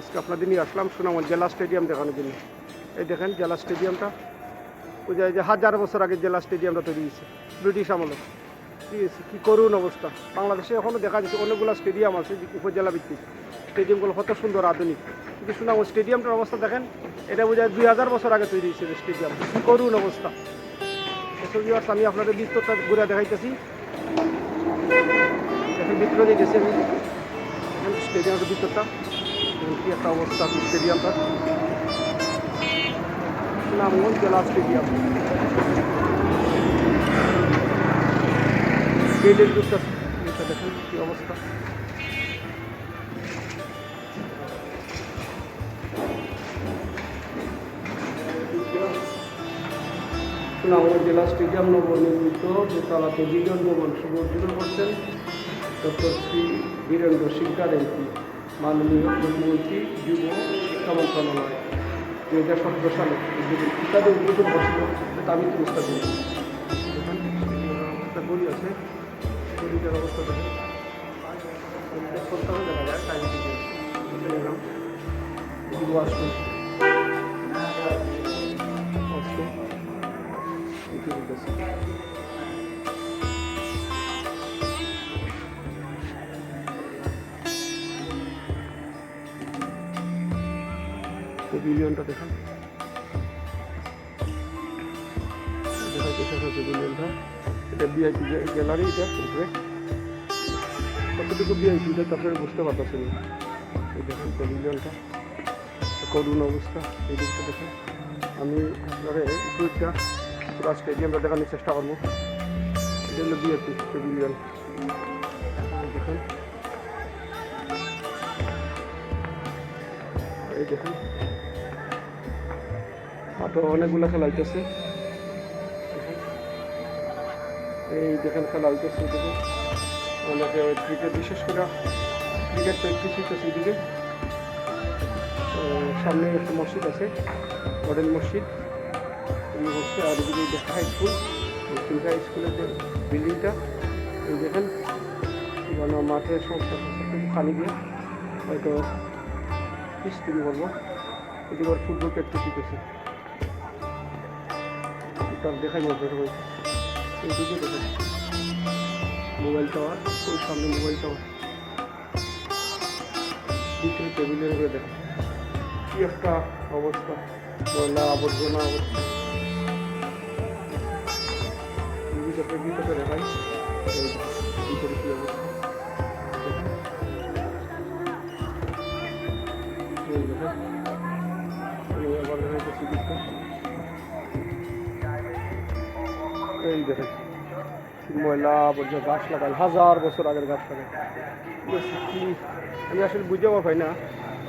আজকে আপনাদের নিয়ে আসলাম সুনামগঞ্জ জেলা স্টেডিয়াম দেখানোর জন্য। এই দেখেন জেলা স্টেডিয়ামটা। বোঝা যে হাজার বছর আগে জেলা স্টেডিয়ামটা তৈরি হয়েছে ব্রিটিশ আমলে। ঠিক আছে কী করুন অবস্থা। বাংলাদেশে এখনও দেখা যাচ্ছে অনেকগুলো স্টেডিয়াম আছে উপজেলা ভিত্তিক। স্টেডিয়ামগুলো কত সুন্দর আধুনিক। কিন্তু সুনামগঞ্জ স্টেডিয়ামটার অবস্থা দেখেন এটা বোঝা যায় দুই হাজার বছর আগে তৈরি হয়েছে স্টেডিয়াম। কী করুন অবস্থা। ভিউয়ার্স, আমি আপনাদের বিস্তরটা ঘুরে দেখাইতেছি। ভিতরে দিয়ে গেছি আমি স্টেডিয়ামের ভিতরটা দেখেন একটা অবস্থা স্টেডিয়ামটা। সুনামগঞ্জ জেলা স্টেডিয়াম। গেটের ভিতরটা এটা দেখেন কি অবস্থা। জেলা স্টেডিয়াম, নবনির্মিত দোতলাতে বিজন ভবন শুভ করছেন ডক্টর শ্রী বীরেন্দ্র সিংকার এমপি। মাননীয় মুখ্যমন্ত্রী যুব শিক্ষা মন্ত্রণালয় দুই হাজার সতেরো সালে উদ্বোধন উদ্বোধন এটা আমি তো গড়ি আছে গড়িটার অবস্থা সন্তানও দেখা যায় এদিকে ওয়াশরুম পেভিলিয়নটা দেখেন। বিআইপি গ্যালারি বুঝতে অবস্থা, এই দিকটা দেখেন। আমি আপনারা পুরো স্টেডিয়ামটা দেখানোর চেষ্টা করব। দেখেন। এই দেখেন। মাঠে অনেকগুলো খেলা হইতেছে। এই দেখেন খেলা হইতেছে এদিকে। অনেকে ক্রিকেট বিশেষ করে ক্রিকেট প্র্যাকটিস হইতেছে এদিকে। সামনে একটা মসজিদ আছে, মডেল মসজিদ। এই হচ্ছে আর এদিকে দেখা হাই স্কুল তিনটা স্কুলের যে বিল্ডিংটা এই দেখেন। মানে মাঠের সমস্ত পানি দিয়ে হয়তো পিস তৈরি করব এদিকে ফুটবল প্র্যাকটিস হইতেছে। তার দেখাই মতো এই এইদিকে দেখেন মোবাইল টাওয়ার ওই সামনে মোবাইল টাওয়ার ভিতরে টেবিলের উপরে দেখেন কি একটা অবস্থা। ময়লা আবর্জনা অবস্থা। ময়লা আবর্জনা গাছ লাগাল হাজার বছর আগের গাছ বেশি কি? আমি আসলে বুঝতে পাই না।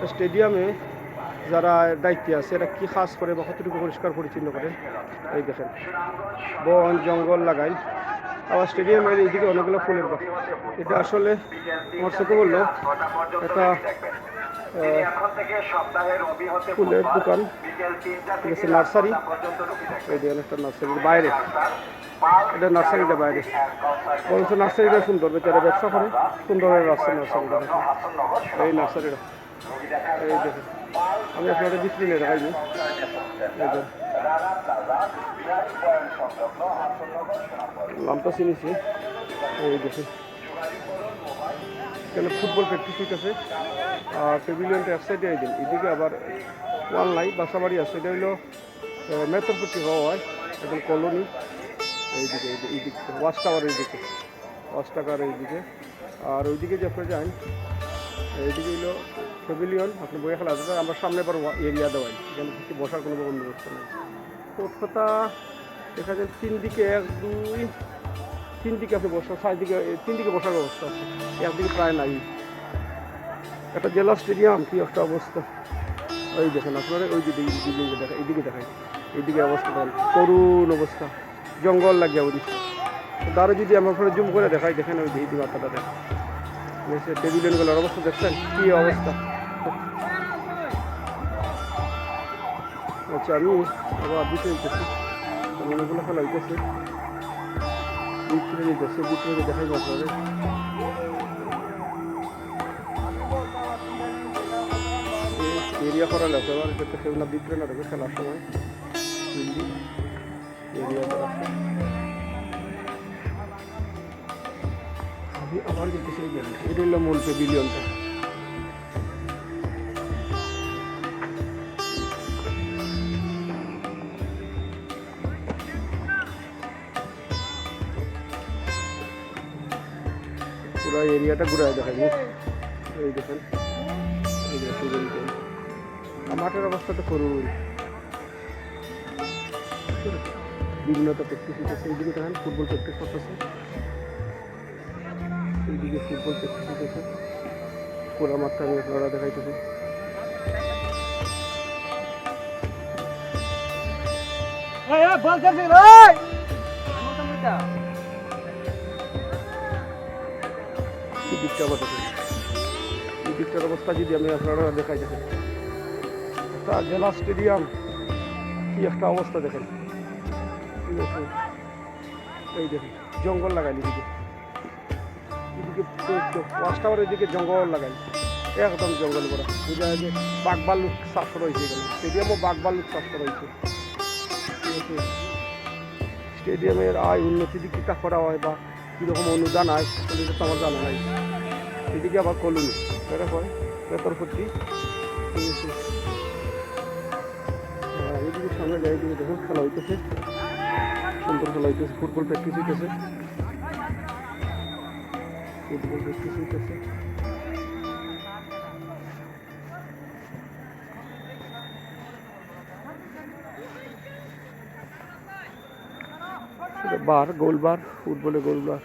স্টেডিয়ামে যারা দায়িত্বে আছে এরা কি কাজ করে বা কতটুকু পরিষ্কার পরিচ্ছন্ন করে? এই দেখেন বন জঙ্গল লাগাই। আবার স্টেডিয়ামের এইদিকে অনেকগুলো ফুলের গাছ। এটা আসলে আমার চোখে বলল আহ, ফুলের দোকান আছে নার্সারি। এই দেখেন একটা নার্সারির বাইরে। এটা নার্সারিটা বাইরে। বরঞ্চ নার্সারিটা সুন্দর বেচারা ব্যবসা করে সুন্দর রাস্তা নার্সারিটা। এই নার্সারিটা। এই দেখেন আমি আপনাদের বিক্রি নিয়ে দেখাইনি। নামটা চিনিছি এই দেখেন এখানে ফুটবল প্র্যাকটিস হইতেছে? আর পেভিলিয়নটা এক সাইডে এই দিন এদিকে আবার ওয়ান লাই বাসাবাড়ি আছে। এটা হইল হওয়া হয় এখন কলোনি। এইদিকে এই- এইদিকে, ওয়াশ টাওয়ার এইদিকে, ওয়াশ টাওয়ার এইদিকে। আর ওইদিকে যে আপনি যান, এইদিকে হইল পেভিলিয়ন আপনি বইয়ে খেলা আছে, আমরা সামনে আবার এরিয়া দেওয়াই এখানে কিছু বসার কোনো বন্দোবস্ত নেই। মোট কথা দেখা যায় তিন দিকে এক, দুই তিন দিকে আপনি বসার চারিদিকে তিন দিকে বসার ব্যবস্থা আছে। একদিকে প্রায় নাই। একটা জেলা স্টেডিয়াম, কি একটা অবস্থা। ওই দেখেন আপনারা, ওই দিকে বিল্ডিংটা দেখা, এইদিকে দেখাই। এইদিকে অবস্থা করুণ অবস্থা। জঙ্গল লাগিয়া ওদিকে তারও যদি আমার আপনারা জুম করে দেখাই, দেখেন ওই এই মাথাটা দেখেন টেবিলিয়নগুলোর অবস্থা দেখছেন? কি অবস্থা। আচ্ছা আমি আবার দিতে হইতেছি অনেকগুলো খেলা হইতেছে। বিক্রি নিতেছে বিক্রি দেখাই আপনাদের এরিয়া করা লাগছে এবার সেটা সেগুলো বিক্রি না দেবে খেলার সময়। এরিয়া করা আমি আবার কিন্তু সেই গেল এটা হলো মূল পেভিলিয়নটা পুরো এরিয়াটা ঘুরে দেখাই এই দেখেন। এই। আর মাঠের অবস্থা তো করুন। বিভিন্ন তো প্র্যাকটিস হইতেছে। এইদিকে দেখেন ফুটবল প্র্যাকটিস করতেছে। এইদিকে ফুটবল প্র্যাকটিস হইতেছে। পুরো মাঠটা আমি আপনারা দেখাইতেছি। এই দিকটা কথা এই দিকটার অবস্থা যদি আমি আপনারা দেখাইতেছি একটা জেলা স্টেডিয়াম, কি একটা অবস্থা দেখেন। ঠিক আছে? এই দেখুন, জঙ্গল লাগাইলি এদিকে। এদিকে ওয়াশ টাওয়ারের দিকে জঙ্গল লাগাই একদম জঙ্গল করা বুঝা যায় যে বাঘ ভাল্লুক চাষ করা হয়েছে এখানে। স্টেডিয়ামও বাঘ ভাল্লুক চাষ করা হয়েছে ঠিক আছে? স্টেডিয়ামের আয় উন্নতি দিকে তা করা হয় বা কীরকম অনুদান আয় সেটা তো আমার জানা নাই। এদিকে আবার কলুন এটা হয় আছে। আর এইদিকে সামনে যায় দিকে দেখুন খেলা হইতেছে। সুন্দর খেলা হইতেছে, ফুটবল প্র্যাকটিস হইতেছে। ফুটবল প্র্যাকটিস হইতেছে। বার গোল বার ফুটবলে গোল বার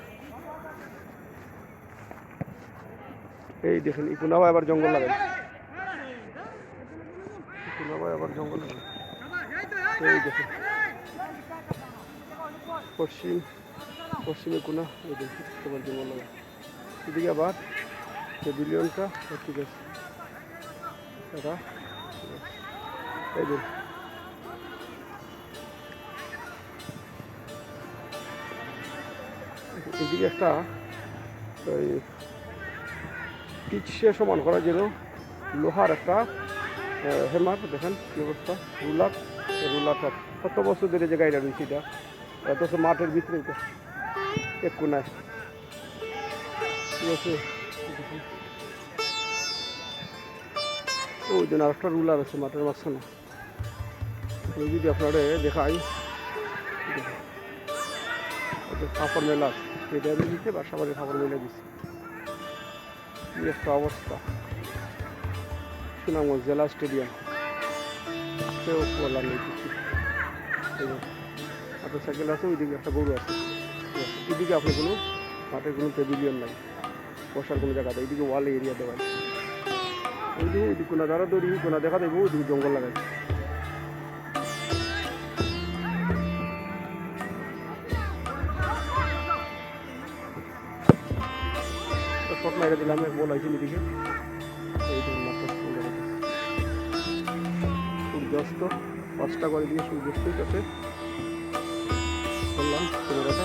এই দেখেন ইকুনাবা আবার জঙ্গল লাগাই ইকুনাবা আবার জঙ্গল লাগাই এই দেখেন, পশ্চিম, পশ্চিমে কোনা এই দেখুন তোমার জঙ্গল লাগাই এদিকে আবার পেভিলিয়নটা ঠিক আছে এটা এই দেখুন এদিকে একটা, ওই পিচে সমান করা জন্য লোহার একটা হেমার দেখেন কি অবস্থা, রুলার রুলারটা কত বছর ধরে যে গাড়িটা রয়েছে এটা? অথচ মাঠের ভিতরে এটা এক কোনায়। ঠিক আছে। ওই জন্য আরেকটা রুলার আছে মাঠের মাঝখানে। যদি আপনারা দেখাই, দেখুন। মেলা ফাপড় স্টেডিয়ামে দিচ্ছে বাসাবাড়ি ফাপড় মেলা দিচ্ছে কি একটা অবস্থা। সুনামগঞ্জ জেলা স্টেডিয়াম। কেউ বলার নেই কিছু আপনার সাইকেল আছে, ওইদিকে একটা গরু আছে। এদিকে আপনি কোনো মাঠের কোনো পেভিলিয়ন নাই। বসার কোনো জায়গা এইদিকে ওয়াল এরিয়া দেওয়া ওইদিকে ওইদিকে কোনো দাঁড়া দৌড়ি কোনো দেখা দেবো, ওইদিকে জঙ্গল লাগাই শট মাইরে দিলাম এক বল হয়েছিল এদিকে এই ধরুন মাত্র সূর্যাস্ত, পাঁচটা করে দিয়ে সূর্যাস্তই কাছে করলাম ক্যামেরাটা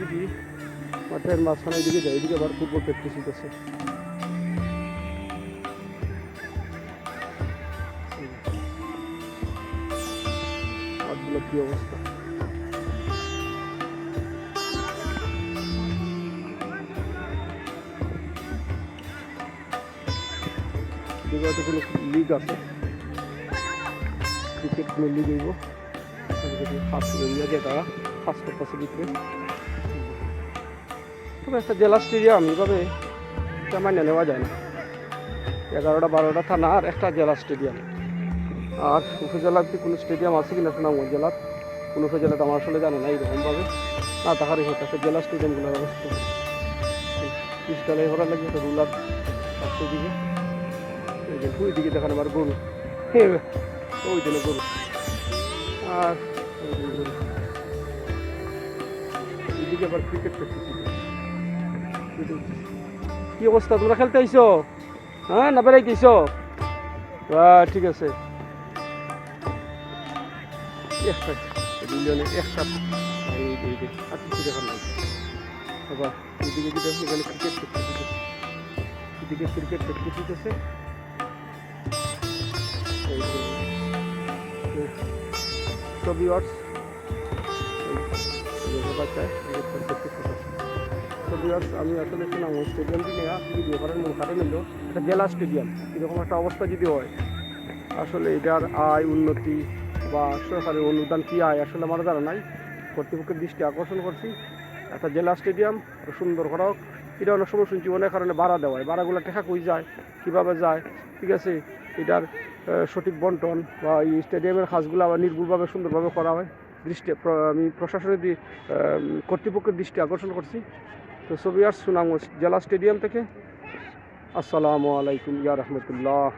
যদি মাঠের মাঝখানে দিকে যাই, এদিকে আবার ফুটবল প্র্যাকটিস হইতেছে। মাঠগুলো কি অবস্থা? কোনো লিগ আছে ক্রিকেট লিগ হইব ফার্স্ট তারা ফার্স্ট করতেছে তবে একটা জেলা স্টেডিয়াম এইভাবে মাইনে নেওয়া যায় না। এগারোটা, বারোটা থানা আর একটা জেলা স্টেডিয়াম আর উপজেলাতে কোনো স্টেডিয়াম আছে কিনা সুনামগঞ্জ জেলার? কোনো উপজেলাতে আমার আসলে জানা না এইরকমভাবে না, তাহারই হতো একটা জেলা স্টেডিয়ামগুলোর অবস্থা। পিসটালাই হওয়ার লাগে রুলার দিকে। ওই দিকে দেখানো আমার গরু। ওই জন্য গরু। আর এদিকে আবার ক্রিকেট কি অবস্থা, তোমরা খেলতে আইছো হ্যাঁ না বেড়াইতেছো ঠিক আছে। একটা দুজনে একটা। আর কিছু দেখার নাই। বাবা এদিকে যদি এখানে ক্রিকেট এদিকে ক্রিকেট প্র্যাকটিস হইতেছে আমি আসলে শুনলাম স্টেডিয়াম থেকে ভিডিও করার মূল কারণ হলো এটা জেলা স্টেডিয়াম এরকম একটা অবস্থা যদি হয়, আসলে এটার আয় উন্নতি বা সরকারের অনুদান কী আয়, আসলে আমার দ্বারা নাই কর্তৃপক্ষের দৃষ্টি আকর্ষণ করছি। একটা জেলা স্টেডিয়াম সুন্দর করা হোক এটা অনেক সময় শুনছি, অনেক কারণে ভাড়া দেওয়া হয়। ভাড়াগুলো টেকা কই যায়, কীভাবে যায়, ঠিক আছে? এটার সঠিক বন্টন বা এই স্টেডিয়ামের কাজগুলো আবার নির্ভুলভাবে, সুন্দরভাবে করা হয়। দৃষ্টি আমি প্রশাসনের কর্তৃপক্ষের দৃষ্টি আকর্ষণ করছি। তো ছবি আর সুনামগঞ্জ জেলা স্টেডিয়াম থেকে। আসসালামু আলাইকুম, ইয়া রহমতুল্লাহ।